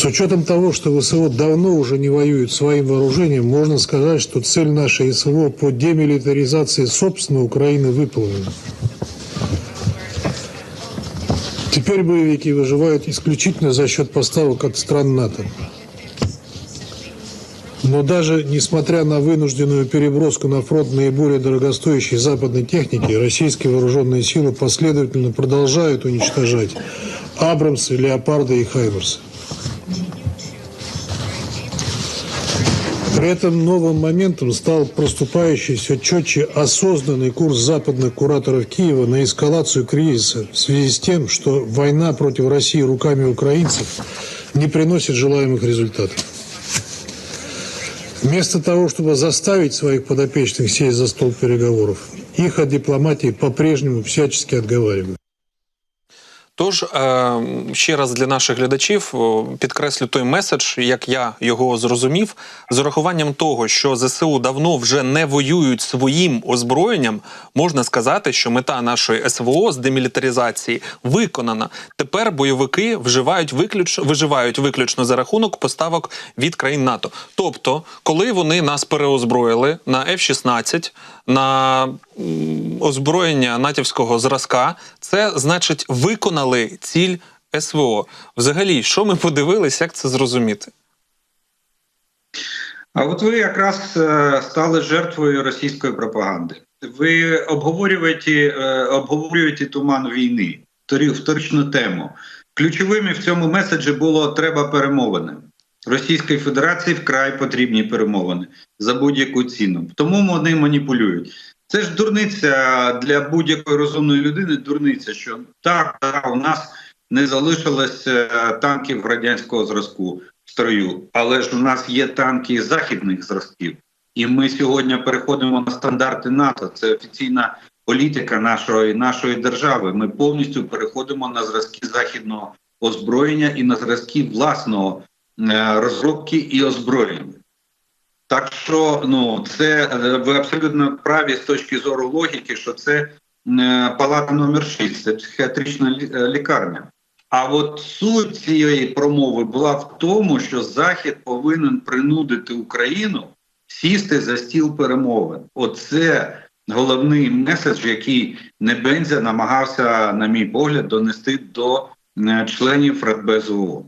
С учетом того, что ВСО давно уже не воюет своим вооружением, можно сказать, что цель нашей СВО по демилитаризации собственной Украины выполнена. Теперь боевики выживают исключительно за счет поставок от стран НАТО. Но даже несмотря на вынужденную переброску на фронт наиболее дорогостоящей западной техники, российские вооруженные силы последовательно продолжают уничтожать Абрамсы, Леопарды и Хаймерсы. При этом новым моментом стал проступающий все четче осознанный курс западных кураторов Киева на эскалацию кризиса в связи с тем, что война против России руками украинцев не приносит желаемых результатов. Вместо того, чтобы заставить своих подопечных сесть за стол переговоров, их от дипломатии по-прежнему всячески отговаривают. Тож е, ще раз для наших глядачів підкреслю той меседж, як я його зрозумів, з урахуванням того, що ЗСУ давно вже не воюють своїм озброєнням, можна сказати, що мета нашої СВО з демілітаризації виконана. Тепер бойовики вживають виключ, виживають виключно за рахунок поставок від країн НАТО. Тобто, коли вони нас переозброїли на F-16, на озброєння натівського зразка, це значить виконали ціль СВО. Взагалі, що ми подивились, як це зрозуміти? А от ви якраз е, стали жертвою російської пропаганди. Ви обговорюєте, е, обговорюєте туман війни, вторичну тему. Ключовими в цьому меседжі було треба перемовини. Російській Федерації вкрай потрібні перемовини за будь-яку ціну. Тому вони маніпулюють. Це ж дурниця для будь-якої розумної людини. Дурниця, що так, так у нас не залишилось е, танків радянського зразку в строю, але ж у нас є танки західних зразків, і ми сьогодні переходимо на стандарти НАТО. Це офіційна політика нашої нашої держави. Ми повністю переходимо на зразки західного озброєння і на зразки власного е, розробки і озброєння. Так що ну це е, ви абсолютно праві з точки зору логіки, що це е, палата номер 6, це психіатрична е, лікарня. А от суть цієї промови була в тому, що Захід повинен принудити Україну сісти за стіл перемовин. Оце головний меседж, який Небензя намагався, на мій погляд, донести до членів Радбезу.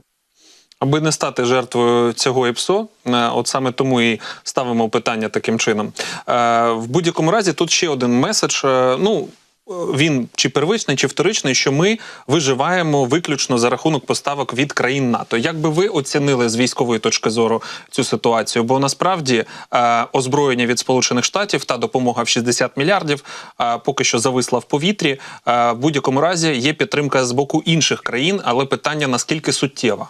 Аби не стати жертвою цього ІПСО, е, от саме тому і ставимо питання таким чином. Е, В будь-якому разі тут ще один меседж. е, Ну він чи первичний, чи вторичний, що ми виживаємо виключно за рахунок поставок від країн НАТО. Як би ви оцінили з військової точки зору цю ситуацію? Бо насправді озброєння від Сполучених Штатів та допомога в 60 мільярдів поки що зависла в повітрі. В будь-якому разі є підтримка з боку інших країн, але питання наскільки суттєва.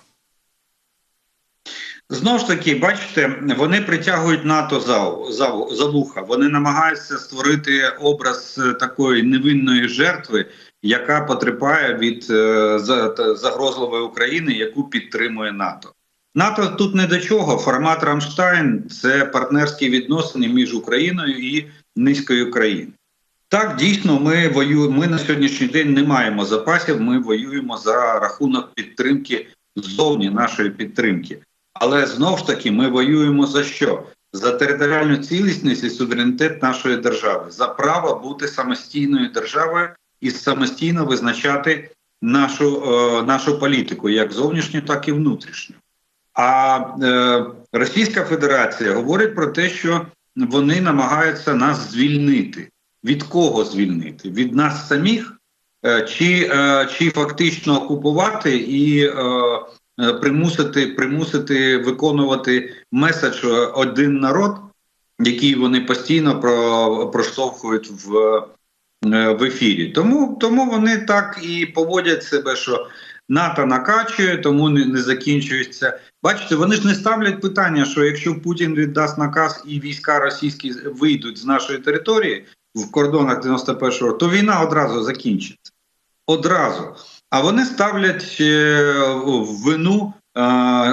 Знову ж таки, бачите, вони притягують НАТО за, за, за вуха. Вони намагаються створити образ е, такої невинної жертви, яка потерпає від е, загрозливої України, яку підтримує НАТО. НАТО тут не до чого. Формат Рамштайн це партнерські відносини між Україною і низькою країн. Так, дійсно, ми воюємо. Ми на сьогоднішній день не маємо запасів. Ми воюємо за рахунок підтримки ззовні нашої підтримки. Але знову ж таки, ми воюємо за що? За територіальну цілісність і суверенітет нашої держави, за право бути самостійною державою і самостійно визначати нашу, е, нашу політику, як зовнішню, так і внутрішню. А е, Російська Федерація говорить про те, що вони намагаються нас звільнити. Від кого звільнити? Від нас самих, Е, чи, е, чи фактично окупувати і е, примусити, примусити виконувати меседж е, один народ, який вони постійно про, проштовхують в, е, в ефірі. Тому, тому вони так і поводять себе, що НАТО накачує, тому не, не закінчується. Бачите, вони ж не ставлять питання, що якщо Путін віддасть наказ і війська російські вийдуть з нашої території в кордонах 91-го, то війна одразу закінчиться. Одразу. А вони ставлять е, вину е,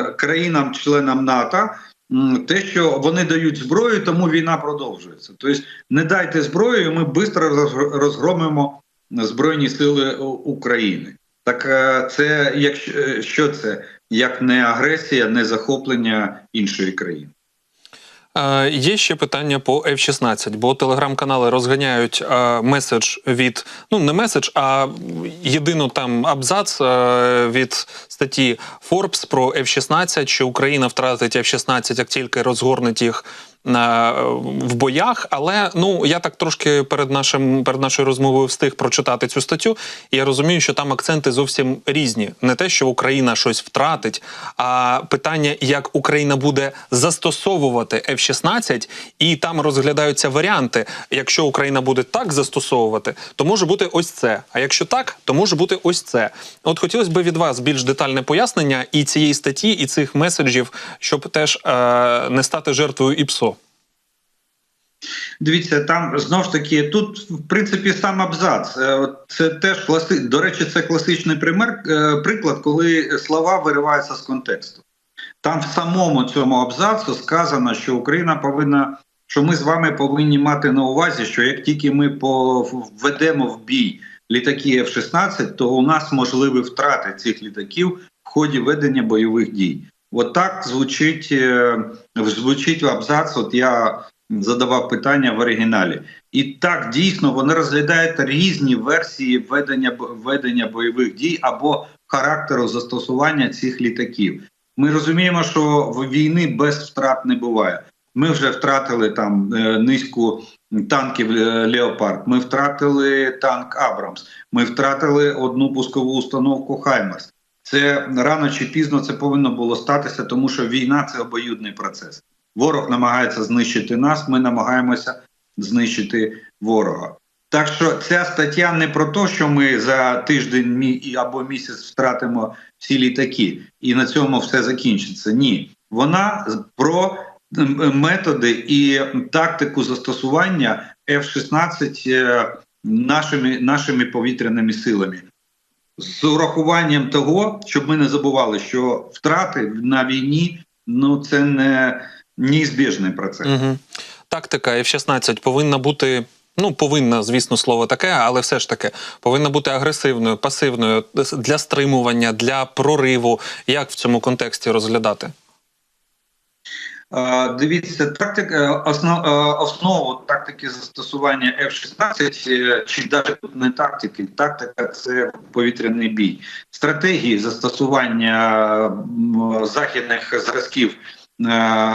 країнам-членам НАТО те, що вони дають зброю, тому війна продовжується. Тобто, не дайте зброю, ми швидко роз- розгромимо Збройні Сили України. Так е, це е, що це як не агресія, не захоплення іншої країни. Є ще питання по F-16, бо телеграм-канали розганяють меседж від ну не меседж, а єдину там абзац від статті Forbes про F-16, що Україна втратить F-16, як тільки розгорнуть їх в боях. Але ну я так трошки перед нашим перед нашою розмовою встиг прочитати цю статтю. І я розумію, що там акценти зовсім різні. Не те, що Україна щось втратить, а питання, як Україна буде застосовувати F-16, і там розглядаються варіанти. Якщо Україна буде так застосовувати, то може бути ось це. А якщо так, то може бути ось це. От хотілося б від вас більш детальне пояснення і цієї статті, і цих меседжів, щоб теж е, не стати жертвою ІПСО. Дивіться, там знов ж таки, тут в принципі сам абзац. Е, Це теж класи... До речі, це класичний пример, е, приклад, коли слова вириваються з контексту. Там в самому цьому абзацу сказано, що Україна повинна, що ми з вами повинні мати на увазі, що як тільки ми введемо в бій літаки F-16, то у нас можливі втрати цих літаків в ході ведення бойових дій. От так звучить е, звучить абзац. От я задавав питання в оригіналі, і так дійсно вони розглядають різні версії ведення ведення бойових дій або характеру застосування цих літаків. Ми розуміємо, що в війни без втрат не буває. Ми вже втратили там е, низку танків Леопард. Ми втратили танк Абрамс. Ми втратили одну пускову установку Хаймерс. Це рано чи пізно це повинно було статися, тому що війна це обоюдний процес. Ворог намагається знищити нас. Ми намагаємося знищити ворога. Так що ця стаття не про те, що ми за тиждень або місяць втратимо всі літаки, і на цьому все закінчиться. Ні, вона про методи і тактику застосування F-16 е, нашими, нашими повітряними силами. З урахуванням того, щоб ми не забували, що втрати на війні ну це не неізбіжний процес. Угу. Тактика F-16 повинна бути. Ну, повинна, звісно, слово таке, але все ж таки повинна бути агресивною, пасивною для стримування, для прориву. Як в цьому контексті розглядати? Дивіться, тактика основ, основу тактики застосування F-16, е, чи навіть тут не тактики, тактика це повітряний бій. Стратегії застосування західних зразків е,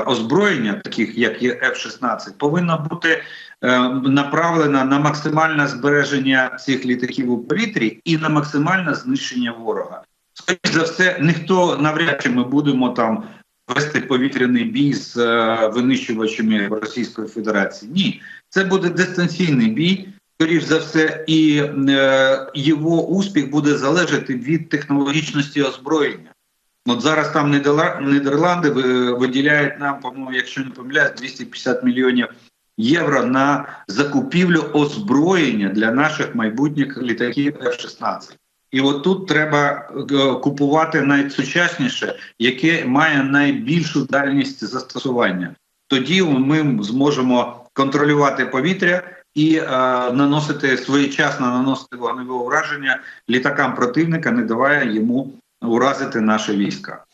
озброєння, таких як є F-16, повинна бути е, направлена на максимальне збереження цих літаків у повітрі і на максимальне знищення ворога. Скоріше за все, ніхто навряд чи ми будемо там вести повітряний бій з е, винищувачами Російської Федерації. Ні, це буде дистанційний бій, скоріш за все, і е, його успіх буде залежати від технологічності озброєння. От зараз там Нідерланди виділяють нам, по-моєму, якщо не помиляюсь, 250 мільйонів євро на закупівлю озброєння для наших майбутніх літаків F-16. І от тут треба е, купувати найсучасніше, яке має найбільшу дальність застосування. Тоді ми зможемо контролювати повітря і е, наносити своєчасно наносити вогневе ураження літакам противника, не даває йому уразити наші війська.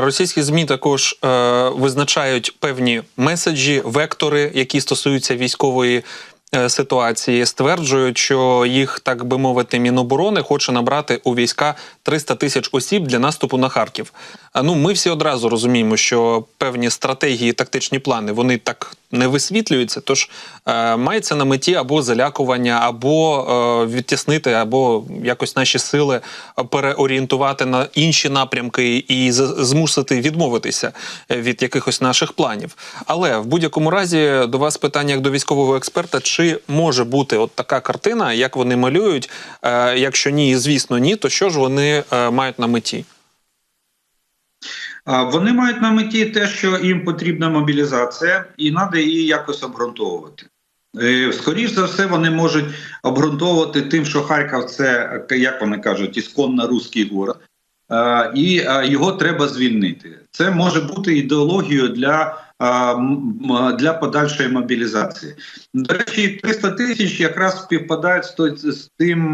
Російські змі також е, визначають певні меседжі, вектори, які стосуються військової Е, ситуації стверджують, що їх, так би мовити, міноборони хоче набрати у війська 300 тисяч осіб для наступу на Харків. А Ну, ми всі одразу розуміємо, що певні стратегії, тактичні плани вони так не висвітлюються. Тож е, мається на меті або залякування, або е, відтіснити, або якось наші сили переорієнтувати на інші напрямки і змусити відмовитися від якихось наших планів. Але в будь-якому разі до вас питання як до військового експерта: чи може бути от така картина, як вони малюють? Е, якщо ні, звісно, ні, то що ж вони е, мають на меті? Вони мають на меті те, що їм потрібна мобілізація, і треба її якось обґрунтовувати. Е, Скоріше за все, вони можуть обґрунтовувати тим, що Харків це, як вони кажуть, ісконно русський город, і його треба звільнити. Це може бути ідеологією для для подальшої мобілізації. До речі, 300 тисяч якраз співпадають з тим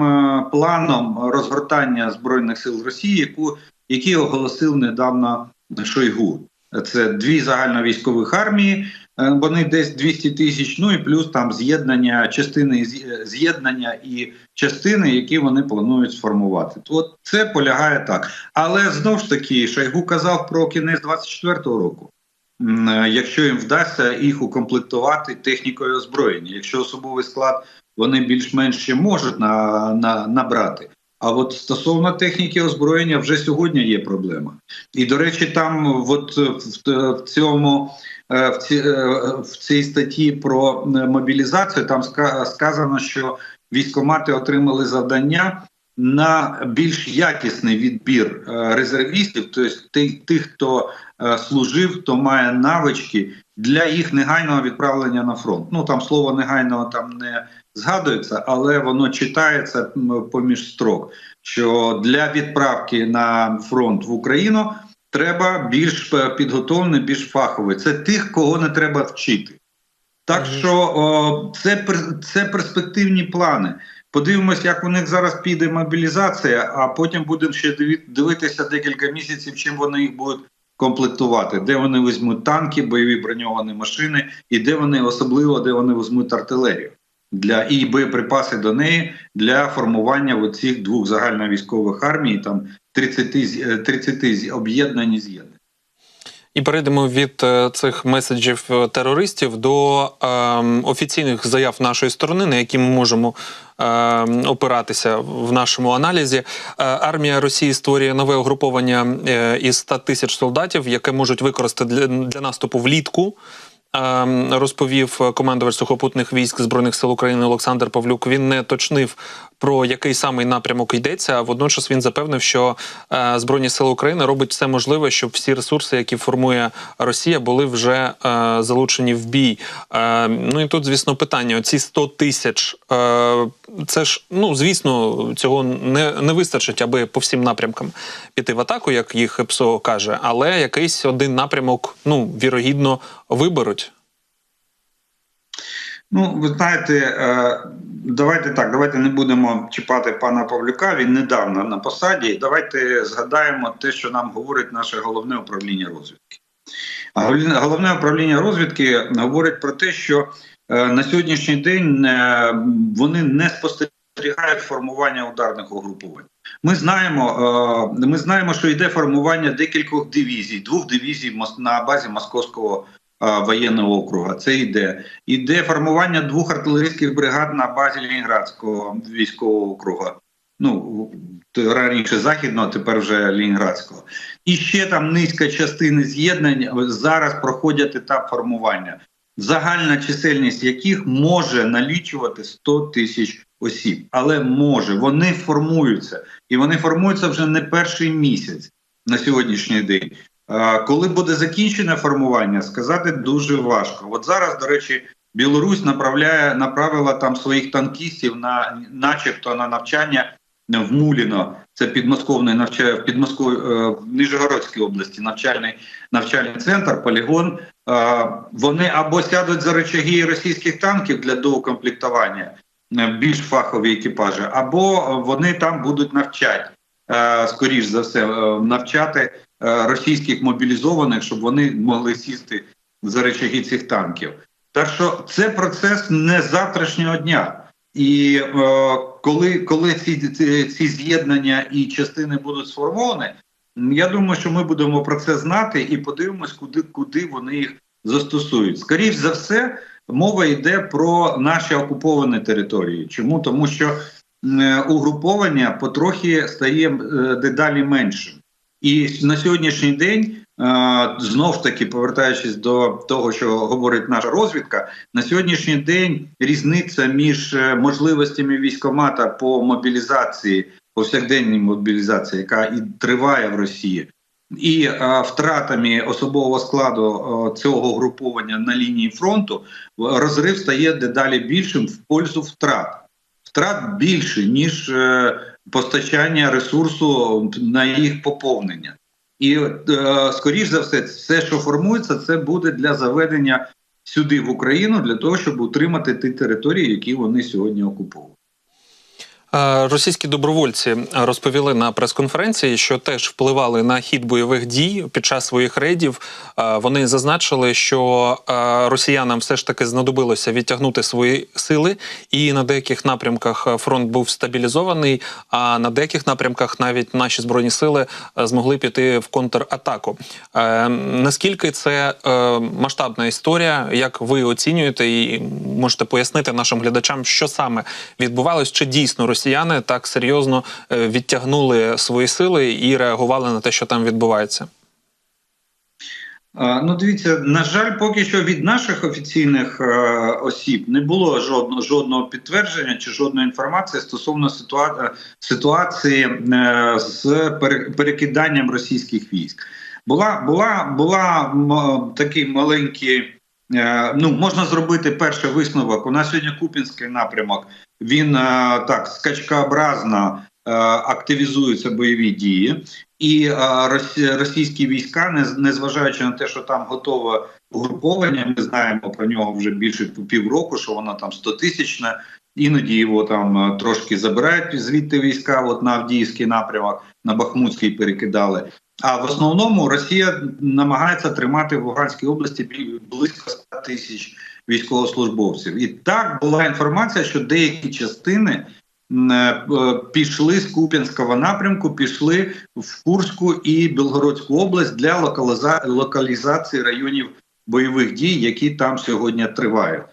планом розгортання збройних сил Росії, яку які оголосив недавно Шойгу. Це дві загальновійськових армії. е, Вони десь 200 тисяч. Ну і плюс там з'єднання частини з'єднання і частини, які вони планують сформувати. От це полягає так. Але знову ж таки, Шойгу казав про кінець 24-го року. Е, Якщо їм вдасться їх укомплектувати технікою озброєння, якщо особовий склад вони більш-менш ще можуть на, на, набрати. А от стосовно техніки озброєння вже сьогодні є проблема. І до речі, там от в, цьому е, в, ці, е, в цій статті про мобілізацію там сказано, що військомати отримали завдання на більш якісний відбір е, резервістів, тобто тих, хто служив, хто має навички для їх негайного відправлення на фронт. Ну там слово негайного там не згадується, але воно читається поміж строк. Що для відправки на фронт в Україну треба більш е, підготовлений, більш фаховий. Це тих, кого не треба вчити. Так що о, це, це перспективні плани. Подивимось, як у них зараз піде мобілізація, а потім будемо ще дивитися декілька місяців, чим вони їх будуть комплектувати, де вони візьмуть танки, бойові броньовані машини, і де вони особливо де вони візьмуть артилерію для і боєприпаси до неї для формування оцих двох загальновійськових армій, там 30, з- е, 30 з- об'єднані з'єднані. І перейдемо від е, цих меседжів е, терористів до ем, офіційних заяв нашої сторони, на які ми можемо ем, опиратися в нашому аналізі. Е, армія Росії створює нове угруповання е, із 100 тисяч солдатів, яке можуть використати для, для наступу влітку. Ем, Розповів командувач сухопутних військ збройних сил України Олександр Павлюк. Він не точнив про який самий напрямок йдеться. а Водночас він запевнив, що е, збройні сили України робить все можливе, щоб всі ресурси, які формує Росія, були вже е, залучені в бій. Е, ну і тут, звісно, питання: оці 100 тисяч. Це ж ну звісно, цього не, не вистачить, аби по всім напрямкам піти в атаку, як їх ПСО каже, але якийсь один напрямок, ну вірогідно, виберуть. Ну, ви знаєте, е, давайте так, давайте не будемо чіпати пана Павлюка. Він недавно на посаді. Давайте згадаємо те, що нам говорить наше головне управління розвідки. Головне управління розвідки говорить про те, що е, на сьогоднішній день е, вони не спостерігають формування ударних угруповань. Ми знаємо, ми знаємо, що йде формування декількох дивізій, двох дивізій на базі московського воєнного округа. Це йде. Іде формування двох артилерійських бригад на базі Лінінградського військового округа. Ну раніше західного, тепер вже Лінінградського. І ще там низка частини з'єднань зараз проходять етап формування, загальна чисельність яких може налічувати 100 тисяч осіб, але може вони формуються, і вони формуються вже не перший місяць на сьогоднішній день. А, Коли буде закінчене формування, сказати дуже важко. От зараз, до речі, Білорусь направляє направила там своїх танкістів на, начебто, на навчання в Муліно. Це підмосковний навчає в Підмоскові е, в Нижегородській області. Навчальний навчальний центр, полігон. Е, вони або сядуть за речаги російських танків для доукомплектування е, більш фахові екіпажі, або вони там будуть навчати, е, скоріш за все, е, навчати е, російських мобілізованих, щоб вони могли сісти за речаги цих танків. Так що це процес не завтрашнього дня. І е, коли коли ці, ці з'єднання і частини будуть сформовані, я думаю, що ми будемо про це знати і подивимось, куди, куди вони їх застосують. Скоріше за все, мова йде про наші окуповані території. Чому? Тому що е, угруповання потрохи стає е, дедалі меншим. І на сьогоднішній день, знов таки повертаючись до того, що говорить наша розвідка, на сьогоднішній день різниця між е, можливостями військомата по мобілізації, повсякденній мобілізації, яка і триває в Росії, і втратами особового складу цього груповання на лінії фронту, розрив стає дедалі більшим в пользу втрат. Втрат більше ніж е, постачання ресурсу на їх поповнення. І е, скоріш за все, все, що формується, це буде для заведення сюди в Україну для того, щоб утримати ті території, які вони сьогодні окуповують. Російські добровольці розповіли на прес-конференції, що теж впливали на хід бойових дій під час своїх рейдів. Вони зазначили, що росіянам все ж таки знадобилося відтягнути свої сили, і на деяких напрямках фронт був стабілізований. А на деяких напрямках навіть наші збройні сили змогли піти в контратаку. Наскільки це е, масштабна історія? Як ви оцінюєте і можете пояснити нашим глядачам, що саме відбувалось? Чи дійсно росіяни так серйозно е, відтягнули свої сили і реагували на те, що там відбувається? Ну, дивіться, на жаль, поки що від наших офіційних е, осіб не було жодного жодного підтвердження чи жодної інформації стосовно ситуа- е, ситуації е, з перекиданням російських військ. Була була була такий маленький. Е, Ну, можна зробити перший висновок. У нас сьогодні Купінський напрямок. Він е, так скачкообразно е, активізуються бойові дії, і російські війська, не- незважаючи на те, що там готове угруповання, ми знаємо про нього вже більше півроку, що воно там 100 тисячне. Іноді його там трошки забирають звідти війська, от на Авдіївський напрямок, на Бахмутський перекидали. А в основному Росія намагається тримати в Луганській області близько 100 тисяч військовослужбовців. І так була інформація, що деякі частини е, пішли з Куп'янського напрямку, пішли в Курську і Білгородську область для локаліза- локалізації районів бойових дій, які там сьогодні тривають.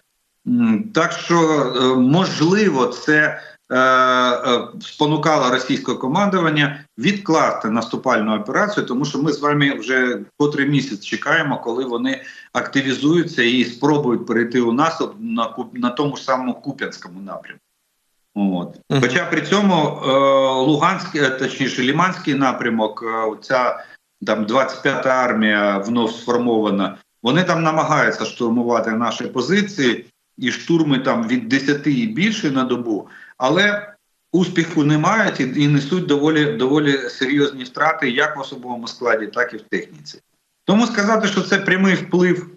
Так що е, можливо, це е, е, спонукало російське командування відкласти наступальну операцію, тому що ми з вами вже котрий місяць чекаємо, коли вони активізуються і спробують перейти у наступ на на тому ж самому Куп'янському напрямку. От. Хоча при цьому е, Луганський, е, точніше, Ліманський напрямок, ця там 25-та армія вновь сформована, вони там намагаються штурмувати наші позиції, і штурми там від 10 і більше на добу, але успіху не мають і, несуть доволі, доволі серйозні втрати як в особовому складі, так і в техніці. Тому сказати, що це прямий вплив,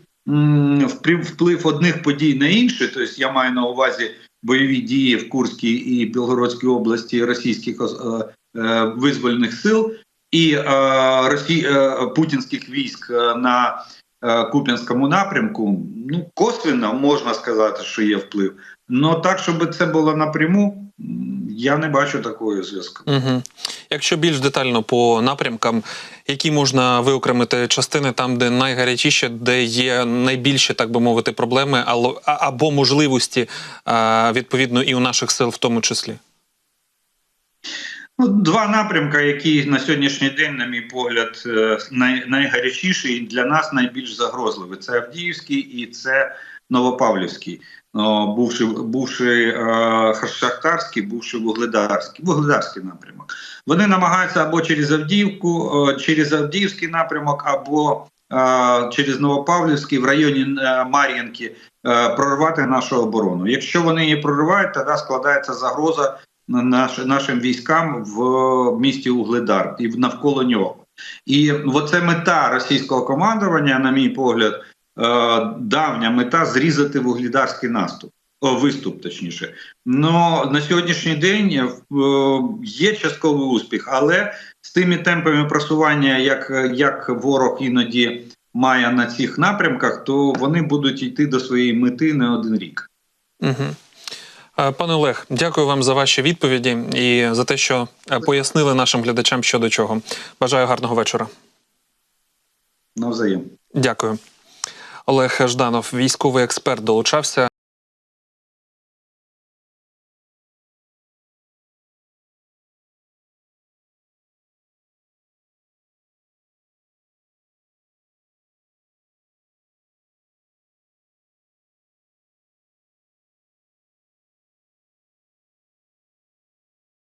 вплив одних подій на інші, тобто я маю на увазі бойові дії в Курській і Білгородській області російських е, е, визвольних сил і е, росі, путінських військ на Куп'янському напрямку. Ну, косвенно можна сказати, що є вплив. але так, щоб це було напряму, я не бачу такого зв'язку. Угу. Якщо більш детально по напрямкам, які можна виокремити частини там, де найгарячіше, де є найбільші, так би мовити, проблеми, або можливості відповідно і у наших сил, в тому числі. Ну, два напрямки, які на сьогоднішній день, на мій погляд, е, най, найгарячіші і для нас найбільш загрозливі. Це Авдіївський і це Новопавлівський. О, бувши, бувши е, Шахтарський, бувши Вугледарський, Вугледарський напрямок. Вони намагаються або через Авдіївку, е, через Авдіївський напрямок, або е, через Новопавлівський в районі е, Мар'їнки е, прорвати нашу оборону. Якщо вони її проривають, тоді складається загроза наш, нашим військам в місті Угледар і навколо нього. І оце мета російського командування, на мій погляд, е, давня мета зрізати вугледарський наступ. Виступ, точніше. Но на сьогоднішній день е, є частковий успіх, але з тими темпами просування, як, як ворог іноді має на цих напрямках, то вони будуть йти до своєї мети не один рік. Угу. Пане Олег, дякую вам за ваші відповіді і за те, що е, пояснили нашим глядачам щодо чого. Бажаю гарного вечора. Навзаєм. Дякую. Олег Жданов, військовий експерт, долучався.